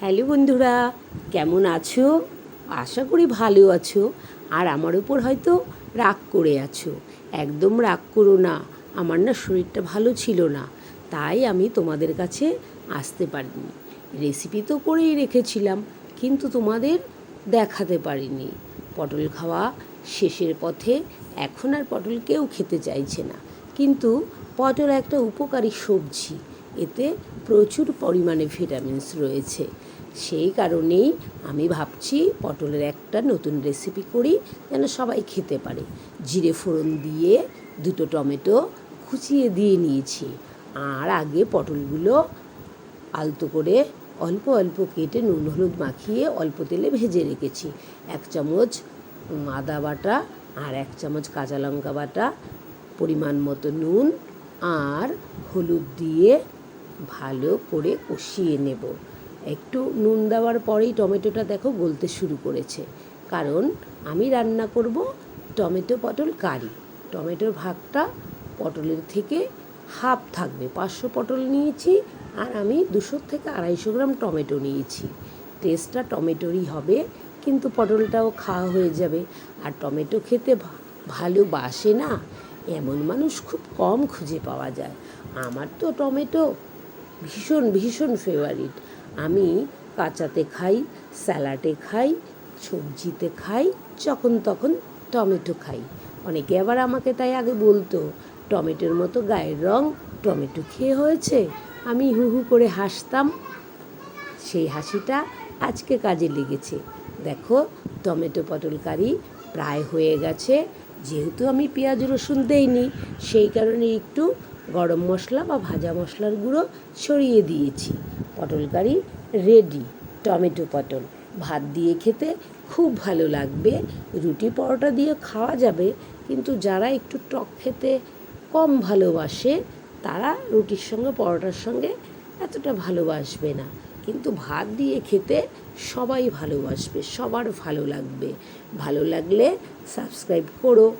Hello বন্ধুরা, কেমন আছো? আশা করি ভালো আছো, আর আমার উপর হয়তো রাগ করে আছো। একদম রাগ করো না, আমার না শরীরটা ভালো ছিল না, তাই আমি তোমাদের কাছে আসতে পারিনি। রেসিপি তো করেই রেখেছিলাম, কিন্তু তোমাদের দেখাতে পারিনি। পটল খাওয়া শেষের পথে এখন আর পটল কেউ খেতে চাইছে না। কিন্তু পটল একটা উপকারী সবজি এতে প্রচুর পরিমাণে ভিটামিনস রয়েছে। সেই কারণেই আমি ভাবছি পটলের একটা নতুন রেসিপি করি, যেন সবাই খেতে পারে। জিরে ফোড়ন দিয়ে দুটো টমেটো কুচিয়ে দিয়ে নিয়েছি। আর আগে পটলগুলো আলতো করে অল্প অল্প কেটে নুন হলুদ মাখিয়ে অল্প তেলে ভেজে রেখেছি। এক চামচ আদা বাটা আর এক চামচ কাঁচা লঙ্কা বাটা, পরিমাণ মতো নুন আর হলুদ দিয়ে ভালো করে কষিয়ে নেব। একটু নুন দেওয়ার পরেই টমেটোটা দেখো গলতে শুরু করেছে। কারণ আমি রান্না করব টমেটো পটল কারি। টমেটোর ভাগটা পটলের থেকে হাফ থাকবে। পাঁচশো পটল নিয়েছি আর আমি দুশো থেকে আড়াইশো গ্রাম টমেটো নিয়েছি। টেস্টটা টমেটোরই হবে, কিন্তু পটলটাও খাওয়া হয়ে যাবে। আর টমেটো খেতে ভালোবাসে না? এমন মানুষ খুব কম খুঁজে পাওয়া যায়। আমার তো টমেটো ভীষণ ভীষণ ফেভারিট আমি কাঁচাতে খাই, স্যালাডে খাই, সবজিতে খাই, যখন তখন টমেটো খাই। অনেকে আবার আমাকে তাই আগে বলতো, টমেটোর মতো গায়ের রং, টমেটো খেয়ে হয়েছে, আমি হু হু করে হাসতাম। সেই হাসিটা আজকে কাজে লেগেছে। দেখো, টমেটো পটল কারি প্রায় হয়ে গেছে, যেহেতু আমি পেঁয়াজ রসুন দেইনি, সেই কারণে একটু গরম মশলা বা ভাজা মশলার গুঁড়ো ছড়িয়ে দিয়েছি। পটল কারি রেডি টমেটো পটল। ভাত দিয়ে খেতে খুব ভালো লাগবে। রুটি পরোটা দিয়ে খাওয়া যাবে, কিন্তু যারা একটু টক খেতে কম ভালোবাসে, তারা রুটির সঙ্গে পরোটার সঙ্গে এতটা ভালোবাসবে না। কিন্তু ভাত দিয়ে খেতে সবাই ভালোবাসবে, সবার ভালো লাগবে। ভালো লাগলে সাবস্ক্রাইব করো।